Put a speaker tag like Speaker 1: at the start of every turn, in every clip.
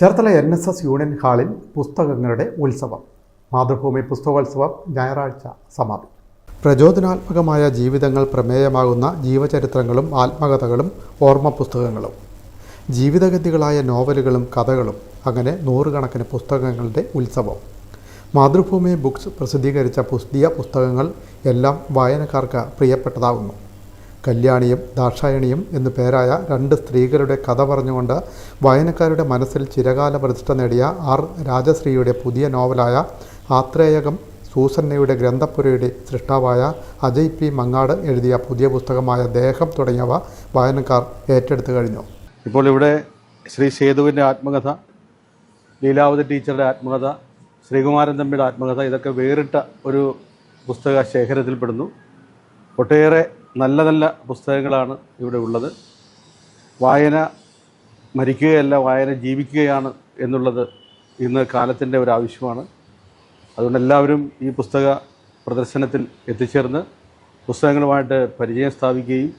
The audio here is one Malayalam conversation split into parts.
Speaker 1: Cherthala N S S union ഹാളിൽ പുസ്തകങ്ങളുടെ ഉത്സവം. മാതൃഭൂമി പുസ്തകോത്സവം ഞായറാഴ്ച സമാപിക്കും. പ്രചോദനാത്മകമായ ജീവിതങ്ങൾ പ്രമേയമാകുന്ന ജീവചരിത്രങ്ങളും ആത്മകഥകളും ഓർമ്മ പുസ്തകങ്ങളും ജീവിതഗതികളായ നോവലുകളും കഥകളും അങ്ങനെ നൂറുകണക്കിന് പുസ്തകങ്ങളുടെ ഉത്സവം. മാതൃഭൂമി ബുക്സ് പ്രസിദ്ധീകരിച്ച പുതിയ പുസ്തകങ്ങൾ എല്ലാം വായനക്കാർക്ക് പ്രിയപ്പെട്ടതാകുന്നു. കല്യാണിയും ദാക്ഷായണിയും എന്നു പേരായ രണ്ട് സ്ത്രീകളുടെ കഥ പറഞ്ഞുകൊണ്ട് വായനക്കാരുടെ മനസ്സിൽ ചിരകാല പ്രതിഷ്ഠ നേടിയ ആർ രാജശ്രീയുടെ പുതിയ നോവലായ ആത്രേയകം സൂസന്നയുടെ ഗ്രന്ഥപുരയുടെ സൃഷ്ടാവായ അജയ് പി മങ്ങാട് എഴുതിയ പുതിയ പുസ്തകമായ ദേഹം തുടങ്ങിയവ വായനക്കാർ ഏറ്റെടുത്തു കഴിഞ്ഞു.
Speaker 2: ഇപ്പോൾ ഇവിടെ ശ്രീ സേതുവിന്റെ ആത്മകഥ ലീലാവതി ടീച്ചറുടെ ആത്മകഥ ശ്രീകുമാരൻ തമ്പിയുടെ ആത്മകഥ ഇതൊക്കെ വേറിട്ട ഒരു പുസ്തക ശേഖരത്തിൽപ്പെടുന്നു. ഒട്ടേറെ നല്ല നല്ല പുസ്തകങ്ങളാണ് ഇവിടെ ഉള്ളത്. വായന മരിക്കുകയല്ല വായന ജീവിക്കുകയാണ് എന്നുള്ളത് ഇന്ന് കാലത്തിന്റെ ഒരു ആവശ്യമാണ്. അതുകൊണ്ട് എല്ലാവരും ഈ പുസ്തക പ്രദർശനത്തിൽ എത്തിച്ചേർന്ന് പുസ്തകങ്ങളുമായിട്ട് പരിചയം സ്ഥാപിക്കുകയും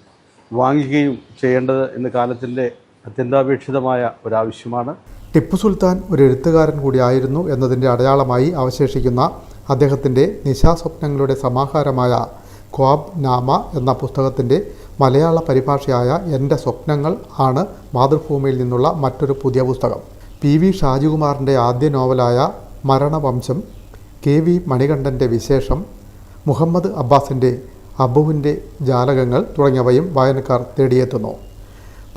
Speaker 2: വാങ്ങിക്കുകയും ചെയ്യേണ്ടത് ഇന്ന് കാലത്തിന്റെ അത്യന്താപേക്ഷിതമായ ഒരാവശ്യമാണ്.
Speaker 1: ടിപ്പു സുൽത്താൻ ഒരു എഴുത്തുകാരൻ കൂടിയായിരുന്നു എന്നതിന്റെ അടയാളമായി അവശേഷിക്കുന്ന അദ്ദേഹത്തിന്റെ നിശാസ്വപ്നങ്ങളുടെ സമാഹാരമായ ക്വാബ് നാമ എന്ന പുസ്തകത്തിന്റെ മലയാള പരിഭാഷയായ എന്റെ സ്വപ്നങ്ങൾ ആണ് മാതൃഭൂമിയിൽ നിന്നുള്ള മറ്റൊരു പുതിയ പുസ്തകം. പി വി ഷാജികുമാറിന്റെ ആദ്യ നോവലായ മരണവംശം കെ വി മണികണ്ഠന്റെ വിശേഷം മുഹമ്മദ് അബ്ബാസിന്റെ അബുവിന്റെ ജാലകങ്ങൾ തുടങ്ങിയവയും വായനക്കാർ തേടിയെത്തുന്നു.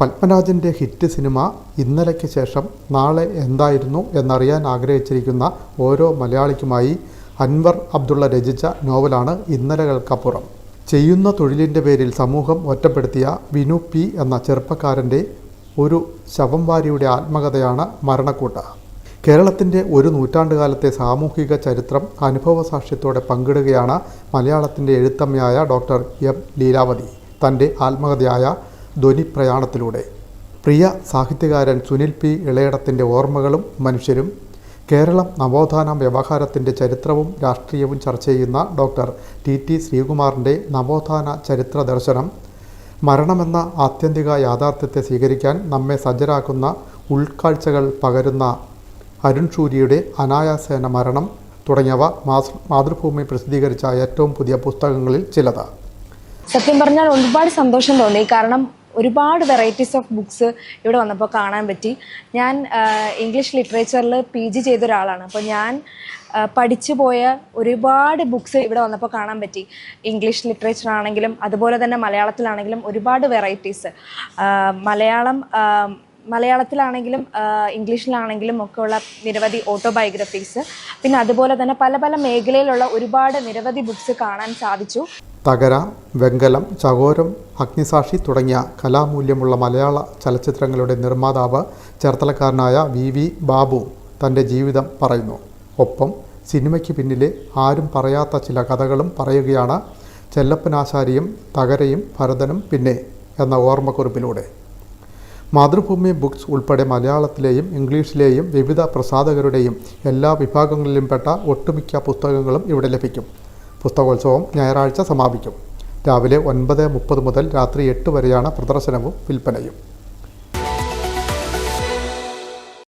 Speaker 1: പത്മരാജന്റെ ഹിറ്റ് സിനിമ ഇന്നലയ്ക്ക് ശേഷം നാളെ എന്തായിരുന്നു എന്നറിയാൻ ആഗ്രഹിച്ചിരിക്കുന്ന ഓരോ മലയാളിക്കുമായി അൻവർ അബ്ദുള്ള രചിച്ച നോവലാണ് ഇന്നലകൾക്കപ്പുറം. ചെയ്യുന്ന തൊഴിലിന്റെ പേരിൽ സമൂഹം ഒറ്റപ്പെടുത്തിയ വിനു പി എന്ന ചെറുപ്പക്കാരന്റെ ഒരു ശവംവാരിയുടെ ആത്മകഥയാണ് മരണക്കൂട്ട. കേരളത്തിന്റെ ഒരു നൂറ്റാണ്ടുകാലത്തെ സാമൂഹിക ചരിത്രം അനുഭവ സാക്ഷ്യത്തോടെ പങ്കിടുകയാണ് മലയാളത്തിന്റെ എഴുത്തമ്മയായ ഡോക്ടർ എം ലീലാവതി. തന്റെ ആത്മകഥയായ ധ്വനിപ്രയാണത്തിലൂടെ പ്രിയ സാഹിത്യകാരൻ സുനിൽ പി ഇളയടത്തിന്റെ ഓർമ്മകളും മനുഷ്യരും കേരളം നവോത്ഥാന വ്യവഹാരത്തിന്റെ ചരിത്രവും രാഷ്ട്രീയവും ചർച്ച ചെയ്യുന്ന ഡോക്ടർ ടി ടി ശ്രീകുമാറിന്റെ നവോത്ഥാന ചരിത്ര ദർശനം മരണമെന്ന ആത്യന്തിക യാഥാർത്ഥ്യത്തെ സ്വീകരിക്കാൻ നമ്മെ സജ്ജരാക്കുന്ന ഉൾക്കാഴ്ചകൾ പകരുന്ന അരുൺ ഷൂരിയുടെ അനായാസേന മരണം തുടങ്ങിയവ മാതൃ മാതൃഭൂമി പ്രസിദ്ധീകരിച്ച ഏറ്റവും പുതിയ പുസ്തകങ്ങളിൽ ചിലത്.
Speaker 3: സത്യം പറഞ്ഞാൽ ഒരുപാട് സന്തോഷം തോന്നി. കാരണം ഒരുപാട് വെറൈറ്റീസ് ഓഫ് ബുക്സ് ഇവിടെ വന്നപ്പോൾ കാണാൻ പറ്റി. ഞാൻ ഇംഗ്ലീഷ് ലിറ്ററേച്ചറിൽ പി ജി ചെയ്ത ഒരാളാണ്. അപ്പോൾ ഞാൻ പഠിച്ചു പോയ ഒരുപാട് ബുക്സ് ഇവിടെ വന്നപ്പോൾ കാണാൻ പറ്റി. ഇംഗ്ലീഷ് ലിറ്ററേച്ചർ ആണെങ്കിലും അതുപോലെ തന്നെ മലയാളത്തിലാണെങ്കിലും ഒരുപാട് വെറൈറ്റീസ് മലയാളം മലയാളത്തിലാണെങ്കിലും ഇംഗ്ലീഷിലാണെങ്കിലും ഒക്കെയുള്ള നിരവധി ഓട്ടോബയോഗ്രഫീസ് പിന്നെ അതുപോലെ തന്നെ പല പല മേഖലയിലുള്ള ഒരുപാട് നിരവധി ബുക്സ് കാണാൻ സാധിച്ചു.
Speaker 1: തകര വെങ്കലം ചകോരം അഗ്നിസാക്ഷി തുടങ്ങിയ കലാമൂല്യമുള്ള മലയാള ചലച്ചിത്രങ്ങളുടെ നിർമ്മാതാവ് ചേർത്തലക്കാരനായ വി വി ബാബു തന്റെ ജീവിതം പറയുന്നു. ഒപ്പം സിനിമയ്ക്ക് പിന്നിലെ ആരും പറയാത്ത ചില കഥകളും പറയുകയാണ് ചെല്ലപ്പനാശാരിയും തകരയും ഭരതനും പിന്നെ എന്ന ഓർമ്മക്കുറിപ്പിലൂടെ. മാതൃഭൂമി ബുക്സ് ഉൾപ്പെടെ മലയാളത്തിലെയും ഇംഗ്ലീഷിലെയും വിവിധ പ്രസാധകരുടെയും എല്ലാ വിഭാഗങ്ങളിലും പെട്ട ഒട്ടുമിക്ക പുസ്തകങ്ങളും ഇവിടെ ലഭിക്കും. പുസ്തകോത്സവം ഞായറാഴ്ച സമാപിക്കും. രാവിലെ ഒൻപത് മുപ്പത് മുതൽ രാത്രി എട്ട് വരെയാണ് പ്രദർശനവും വിൽപ്പനയും.